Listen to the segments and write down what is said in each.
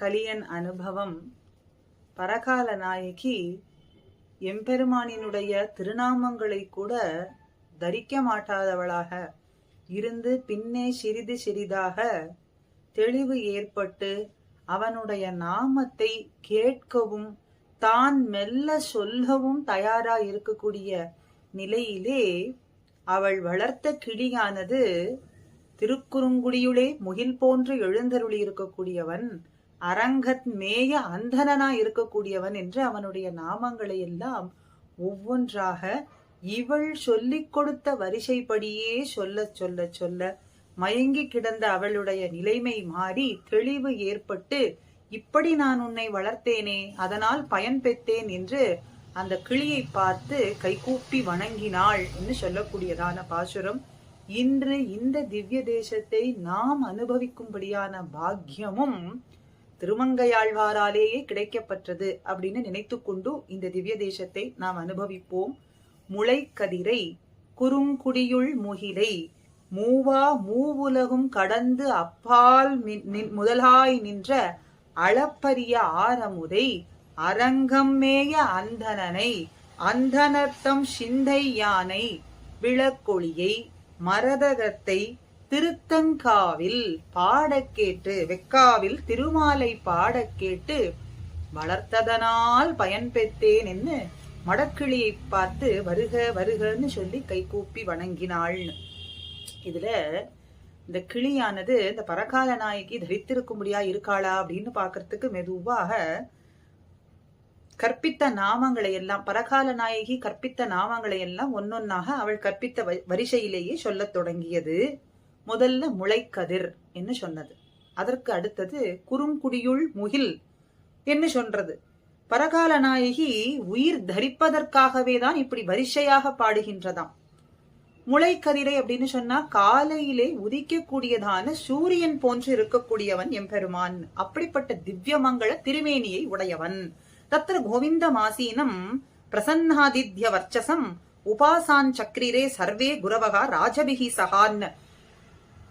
கலியன் அனுபவம். பரகால நாயகி எம்பெருமானினுடைய திருநாமங்களை கூட தரிக்க மாட்டாதவளாக. இருந்து பின்னே சிறிது சிறிதாக தெளிவு ஏற்பட்டு அவனுடைய நாமத்தை கேட்கவும் தான் மெல்ல சொல்லவும் தயாரா இருக்கக்கூடிய நிலையிலே அவள் வளர்த்த கிளியானது திருக்குறுங்குடியுளே முகில் போன்று எழுந்தருளி இருக்கக்கூடியவன் அரங்கத் மேய அந்தணனா இருக்கக்கூடியவன் என்று அவனுடைய நாமங்களை எல்லாம் ஒவ்வொன்றாக இவள் சொல்லிக் கொடுத்த வரிசைப்படியே சொல்ல சொல்ல சொல்ல மயங்கி கிடந்த அவளுடைய நிலைமை மாறி தெளிவு ஏற்பட்டு இப்படி நான் உன்னை வளர்த்தேனே அதனால் பயன் பெற்றேன் என்று அந்த கிளியை பார்த்து கைகூப்பி வணங்கினாள் என்று சொல்லக்கூடியதான பாசுரம். இன்று இந்த திவ்ய தேசத்தை நாம் அனுபவிக்கும்படியான பாக்கியமும் திருமங்கையாழ்வாராலேயே கிடைக்கப்பட்டது அப்படின்னு நினைத்துக்கொண்டு இந்த திவ்ய தேசத்தை நாம் அனுபவிப்போம். முளைக்கதிரை குறுங்குடியுள் முகிலை மூவா மூவுலகும் கடந்து அப்பால் மின்- நின்- முதலாய் நின்ற அளப்பரிய ஆரமுதை அரங்கம் மேய அந்தனனை அந்தனர்த்தம் சிந்தை யானை விளக்கொளியை மரதகத்தை திருத்தங்காவில் பாடக்கேட்டு வெக்காவில் திருமாலை பாடக் கேட்டு வளர்த்ததனால் பயன்பெற்றேன் என்று மடக்கிளியை பார்த்து வருக வருகன்னு சொல்லி கைகூப்பி வணங்கினாள்னு. இதுல இந்த கிளியானது இந்த பரகால நாயகி தரித்திருக்கும்படியா இருக்காளா அப்படின்னு பாக்குறதுக்கு மெதுவாக கற்பித்த நாமங்களை எல்லாம் பரகால நாயகி கற்பித்த நாமங்களை எல்லாம் ஒன்னொன்னாக அவள் கற்பித்த வ- வரிசையிலேயே சொல்லத் தொடங்கியது. முதல்ல முளைக்கதிர் என்று சொன்னது. அதற்கு அடுத்தது குறுங்குடியுள் முகில் என்று சொல்றது பரகால நாயகி உயிர் தரிப்பதற்காகவே தான் இப்படி வரிசையாக பாடுகின்றதாம். முளைக்கதிரை அப்படின்னு சொன்னா காலையிலே உதிக்கக்கூடியதான சூரியன் போன்று இருக்கக்கூடியவன் எம்பெருமான். அப்படிப்பட்ட திவ்யமங்கள திருமேனியை உடையவன். தத்திர கோவிந்த மாசீனம் பிரசன்னாதித்ய வர்ச்சசம் உபாசான் சக்ரிரே சர்வே குரவகா ராஜபிகி சகான்.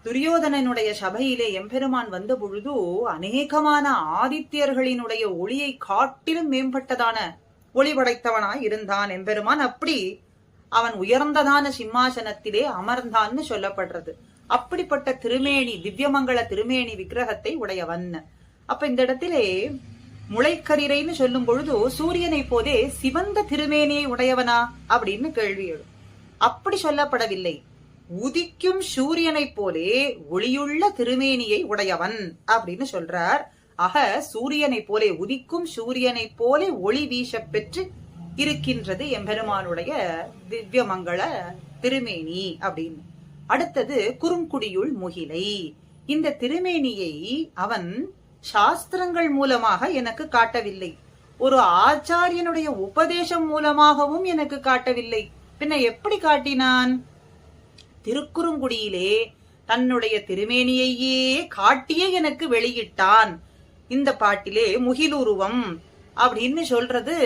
துரியோதனனுடைய சபையிலே எம்பெருமான் வந்த பொழுது அநேகமான ஆதித்யர்களினுடைய ஒளியை காட்டிலும் மேம்பட்டதான ஒளி படைத்தவனாய் இருந்தான் எம்பெருமான். அப்படி அவன் உயர்ந்ததான சிம்மாசனத்திலே அமர்ந்தான்னு சொல்லப்படுறது. அப்படிப்பட்ட திருமேனி திவ்யமங்கள திருமேனி விக்கிரகத்தை உடையவன். அப்ப இந்த இடத்திலே முளைக்கரிரைன்னு சொல்லும் பொழுது சூரியனை போதே சிவந்த திருமேனியை உடையவனா அப்படின்னு கேள்வி எழும். அப்படி சொல்லப்படவில்லை. உதிக்கும் சூரியனைப் போலே ஒளியுள்ள திருமேனியை உடையவன் அப்படின்னு சொல்றார். ஆக சூரியனைப் போலே உதிக்கும் சூரியனைப் போலே ஒளி வீச பெற்று இருக்கின்றது எம்பெருமானுடைய திவ்யமங்கள திருமேனி அப்படின்னு. அடுத்தது குறுங்குடியுள் முகிலை. இந்த திருமேனியை அவன் சாஸ்திரங்கள் மூலமாக எனக்கு காட்டவில்லை. ஒரு ஆச்சாரியனுடைய உபதேசம் மூலமாகவும் எனக்கு காட்டவில்லை. பின்ன எப்படி காட்டினான்? திருக்குறுங்குடியிலே தன்னுடைய திருமேனியையே காட்டியே எனக்கு வெளியிட்டான். இந்த பாட்டிலே முகிலுருவம் அப்படின்னு சொல்றது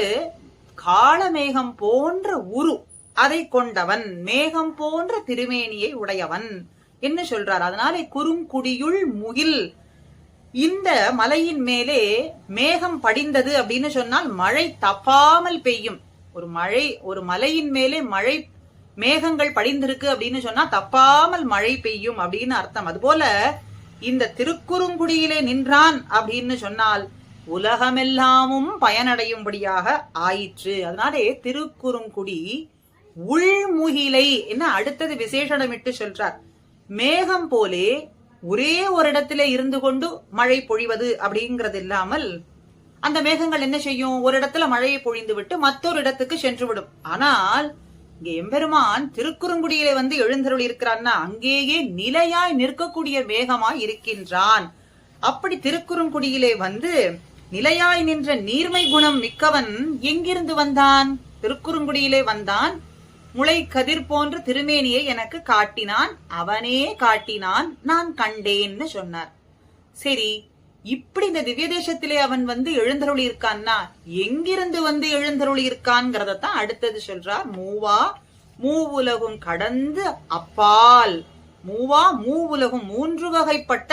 காளமேகம் போன்ற உரு அதை கொண்டவன் மேகம் போன்ற திருமேனியை உடையவன் என்ன சொல்றார். அதனாலே குறுங்குடியுள் முகில். இந்த மலையின் மேலே மேகம் படிந்தது அப்படின்னு சொன்னால் மழை தப்பாமல் பெய்யும். ஒரு மழை ஒரு மலையின் மேலே மழை மேகங்கள் படிந்திருக்கு அப்படின்னு சொன்னா தப்பாமல் மழை பெய்யும் அப்படின்னு அர்த்தம். அதுபோல இந்த திருக்குறுங்குடியிலே நின்றான் அப்படின்னு சொன்னால் உலகமெல்லாமும் பயனடையும்படியாக ஆயிற்று. அதனாலே திருக்குறுங்குடி உள்முகிலை என்ன அடுத்தது விசேஷணமிட்டு சொல்றார். மேகம் போலே ஒரே ஒரு இடத்துல இருந்து கொண்டு மழை பொழிவது அப்படிங்கறது இல்லாமல் அந்த மேகங்கள் என்ன செய்யும்? ஒரு இடத்துல மழையை பொழிந்து விட்டு மற்றொரு இடத்துக்கு சென்று விடும். ஆனால் இங்க எம்பெருமான் திருக்குறுங்குடியிலே வந்து எழுந்தருள் இருக்கிறான்னா அங்கேயே நிலையாய் நிற்கக்கூடிய மேகமாய் இருக்கின்றான். அப்படி திருக்குறுங்குடியிலே வந்து நிலையாய் நின்ற நீர்மை குணம் மிக்கவன் எங்கிருந்து வந்தான்? திருக்குறுங்குடியிலே வந்தான். முளை கதிர் போன்ற திருமேனியை எனக்கு காட்டினான். அவனே காட்டினான். நான் கண்டேன்னு சொன்னார். சரி இப்படி இந்த திவ்ய தேசத்திலே அவன் வந்து எழுந்தருளி இருக்கான்னா எங்கிருந்து வந்து எழுந்தருளி இருக்கான்ங்கிறத தான் அடுத்தது சொல்றார் மூவா மூவுலகும் கடந்து அப்பால். மூவா மூவுலகும் மூன்று வகைப்பட்ட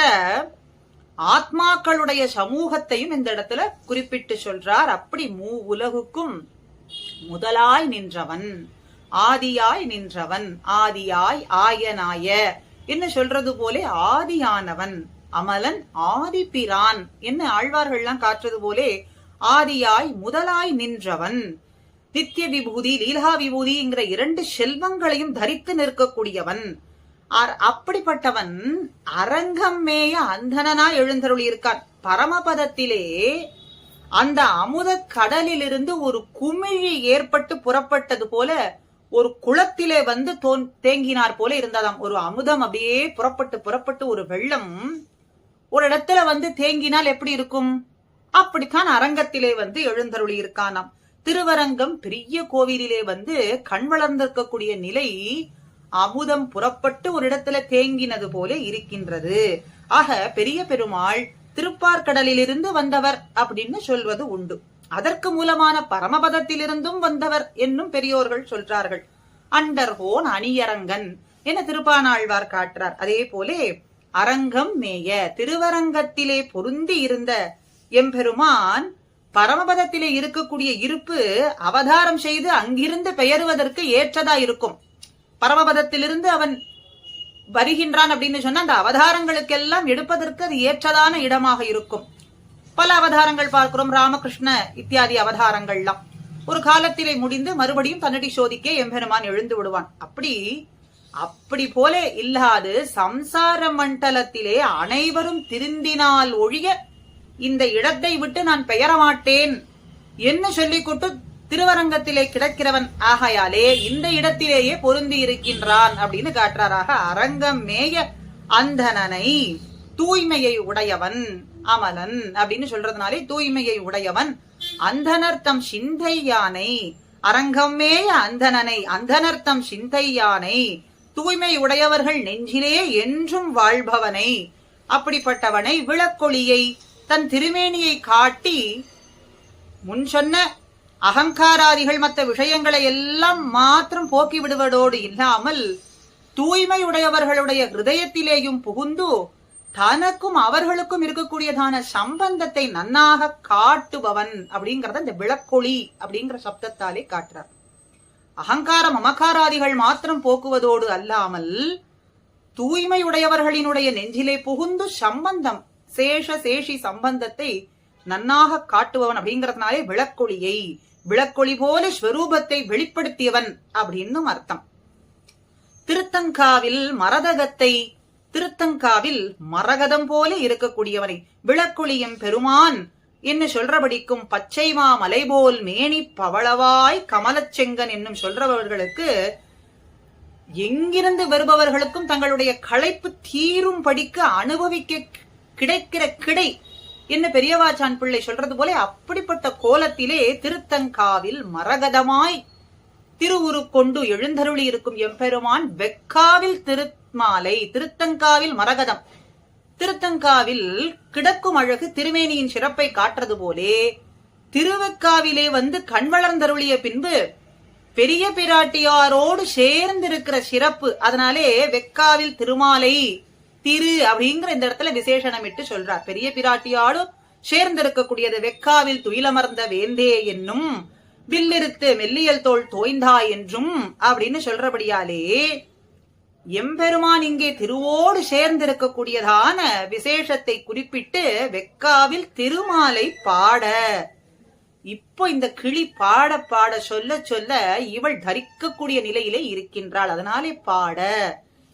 ஆத்மாக்களுடைய சமூகத்தையும் இந்த இடத்துல குறிப்பிட்டு சொல்றார். அப்படி மூ உலகுக்கும் முதலாய் நின்றவன் ஆதியாய் நின்றவன் ஆதியாய் ஆயனாய என்ன சொல்றது போலே ஆதியானவன். அமலன் ஆதிப்பிரான் என்ன ஆழ்வார்கள்லாம் காட்டுறது போலே ஆதியாய் முதலாய் நின்றவன். நித்திய விபூதி லீலா விபூதிங்கிற இரண்டு செல்வங்களையும் தரித்து நிற்கக்கூடியவன். அப்படிப்பட்டவன் அரங்கம் மேய அந்தணனாய் எழுந்தருளி இருக்கான் பரமபதத்திலே அந்த அமுத கடலிலிருந்து ஒரு குமிழி ஏற்பட்டு புறப்பட்டது போல ஒரு குளத்திலே வந்து தோன் தேங்கினார் போல இருந்ததாம். ஒரு அமுதம் அப்படியே புறப்பட்டு புறப்பட்டு ஒரு வெள்ளம் ஒரு இடத்துல வந்து தேங்கினால் எப்படி இருக்கும்? அப்படித்தான் அரங்கத்திலே வந்து எழுந்தருளி இருக்கானாம். திருவரங்கம் பெரிய கோவிலிலே வந்து கண் வளர்ந்திருக்கக்கூடிய நிலை அமுதம் புறப்பட்டு ஒரு இடத்துல தேங்கினது போல இருக்கின்றது. ஆக பெரிய பெருமாள் திருப்பார்கடலிலிருந்து வந்தவர் அப்படின்னு சொல்வது உண்டு. அதற்கு மூலமான பரமபதத்திலிருந்தும் வந்தவர் என்னும் பெரியோர்கள் சொல்றார்கள். அண்டர்ஹோன் அணியரங்கன் என திருப்பானாழ்வார் காட்டுறார். அதே போலே அரங்கம் மேய திருவரங்கத்திலே பொருந்தி இருந்த எம்பெருமான் பரமபதத்திலே இருக்கக்கூடிய இருப்பு அவதாரம் செய்து அங்கிருந்து பெயருவதற்கு ஏற்றதா இருக்கும் பரமபதத்திலிருந்து அவன் வருகின்றான் அப்படின்னு சொன்னா அந்த அவதாரங்களுக்கெல்லாம் எடுப்பதற்கு அது ஏற்றதான இடமாக இருக்கும். பல அவதாரங்கள் பார்க்கிறோம் ராமகிருஷ்ண இத்தியாதி அவதாரங்கள்லாம். ஒரு காலத்திலே முடிந்து மறுபடியும் தன்னடி சோதிக்கே எம்பெருமான் எழுந்து விடுவான். அப்படி அப்படி போல இல்லாது சம்சார மண்டலத்திலே அனைவரும் திருந்தினால் ஒழிய இந்த இடத்தை விட்டு நான் பெயர மாட்டேன் என்ன சொல்லிக்கொண்டு திருவரங்கத்திலே கிடக்கிறவன் ஆகையாலே இந்த இடத்திலேயே பொருந்தி இருக்கின்றான் அப்படின்னு காட்டுறாராக அரங்கம் மேய அந்தனனை தூய்மையை உடையவன் அமலன் அப்படின்னு சொல்றதுனாலே தூய்மையை உடையவன். அந்தனர்த்தம் சிந்தை யானை அரங்கம் மேய அந்தனர்த்தம் சிந்தை யானை தூய்மை உடையவர்கள் நெஞ்சிலே என்றும் வாழ்பவனை. அப்படிப்பட்டவனை விளக்கொளியை தன் திருமேனியை காட்டி முன் சொன்ன அகங்காராதிகள் மற்ற விஷயங்களை எல்லாம் மாத்திரம் போக்கி விடுவதோடு இல்லாமல் தூய்மை உடையவர்களுடைய ஹிருதயத்திலேயும் புகுந்து தனக்கும் அவர்களுக்கும் இருக்கக்கூடியதான சம்பந்தத்தை நன்னாக காட்டுபவன் அப்படிங்கறத இந்த விளக்கொளி அப்படிங்கிற சப்தத்தாலே காட்டுறார். அகங்காரம் அமகாராதிகள் மாத்திரம் போக்குவதோடு அல்லாமல் தூய்மையுடையவர்களினுடைய நெஞ்சிலே புகுந்து சம்பந்தம் சேஷ சேஷி சம்பந்தத்தை நன்னாக காட்டுபவன் அப்படிங்கறதுனாலே விளக்கொளியை விளக்கொளி போல ஸ்வரூபத்தை வெளிப்படுத்தியவன் அப்படின்னும் அர்த்தம். திருத்தங்காவில் மரதகத்தை திருத்தங்காவில் மரகதம் போல இருக்கக்கூடியவனை விளக்கொளியும் பெருமான் என்ன சொல்றபடிக்கும் பச்சைமா மலை போல் மேனி பவளவாய் கமலச்செங்கன் என்னும் சொல்றவர்களுக்கு எங்கிருந்து வருபவர்களுக்கும் தங்களுடைய களைப்பு தீரும் படிக்க அனுபவிக்க கிடைக்கிற கிடை என்ன பெரியவாச்சான் பிள்ளை சொல்றது போல அப்படிப்பட்ட கோலத்திலே திருத்தங்காவில் மரகதமாய் திருவுரு கொண்டு எழுந்தருளி இருக்கும் எம்பெருமான் வெக்காவில் திருமாலை திருத்தங்காவில் மரகதம். திருத்தங்காவில் கிடக்கும் அழகு திருமேனியின் சிறப்பை காட்டுறது போலே திருவக்காவிலே வந்து கண் வளர்ந்தருளிய பின்பு பெரிய பிராட்டியாரோடு சேர்ந்திருக்கிற சிறப்பு அதனாலே வெக்காவில் திருமாலை திரு அப்படிங்கிற இந்த இடத்துல விசேஷணமிட்டு சொல்றார். பெரிய பிராட்டியாடும் சேர்ந்திருக்கக்கூடியது வெக்காவில் துயிலமர்ந்த வேந்தே என்னும் வில்லிருத்து மெல்லியல் தோல் தோய்ந்தா என்றும் அப்படின்னு சொல்றபடியாலே எம்பெருமான் இங்கே திருவோடு சேர்ந்திருக்கக்கூடியதான விசேஷத்தை குறிப்பிட்டு வெக்காவில் திருமாலை பாட. இப்போ இந்த கிளி பாட பாட சொல்ல சொல்ல இவள் தரிக்கக்கூடிய நிலையிலே இருக்கின்றாள். அதனாலே பாட.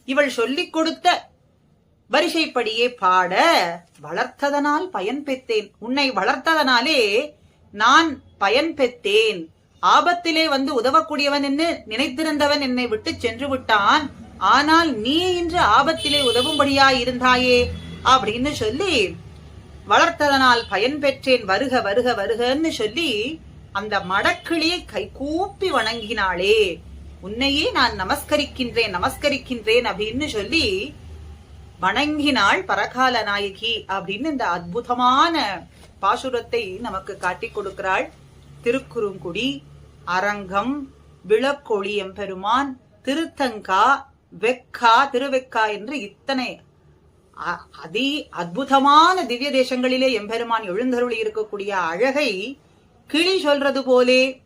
இவள் சொல்லிக் கொடுத்த வரிசைப்படியே பாட. வளர்த்ததனால் பயன் பெற்றேன். உன்னை வளர்த்ததனாலே நான் பயன் பெற்றேன். ஆபத்திலே வந்து உதவக்கூடியவன் என்று நினைத்திருந்தவன் என்னை விட்டு சென்று விட்டான். ஆனால் நீ இன்று ஆபத்திலே உதவும்படியா இருந்தாயே அப்படின்னு சொல்லி வளர்த்ததனால் பயன் பெற்றேன் வருக வருக வருகன்னு சொல்லி அந்த மடக்கிளியை கைகூப்பி வணங்கினாளே. உன்னையே நான் நமஸ்கரிக்கின்றேன் நமஸ்கரிக்கின்றேன் அப்படின்னு சொல்லி வணங்கினாள் பரகால நாயகி அப்படின்னு இந்த அற்புதமான பாசுரத்தை நமக்கு காட்டிக் கொடுக்கிறாள். திருக்குறுங்குடி அரங்கம் விளக்கொளி எம்பெருமான் திருத்தங்கா வெக்கா திருவெக்கா என்று இத்தனை அதி அற்புதமான திவ்ய தேசங்களிலே எம்பெருமான் எழுந்தருளி இருக்கக்கூடிய அழகை கிளி சொல்றது போலே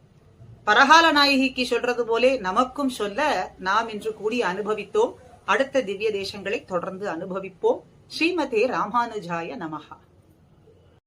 பரகால நாயகிக்கு சொல்றது போலே நமக்கும் சொல்ல நாம் இன்று கூடி அனுபவித்தோம். அடுத்த திவ்ய தேசங்களை தொடர்ந்து அனுபவிப்போம். ஸ்ரீமதே ராமானுஜாய நமகா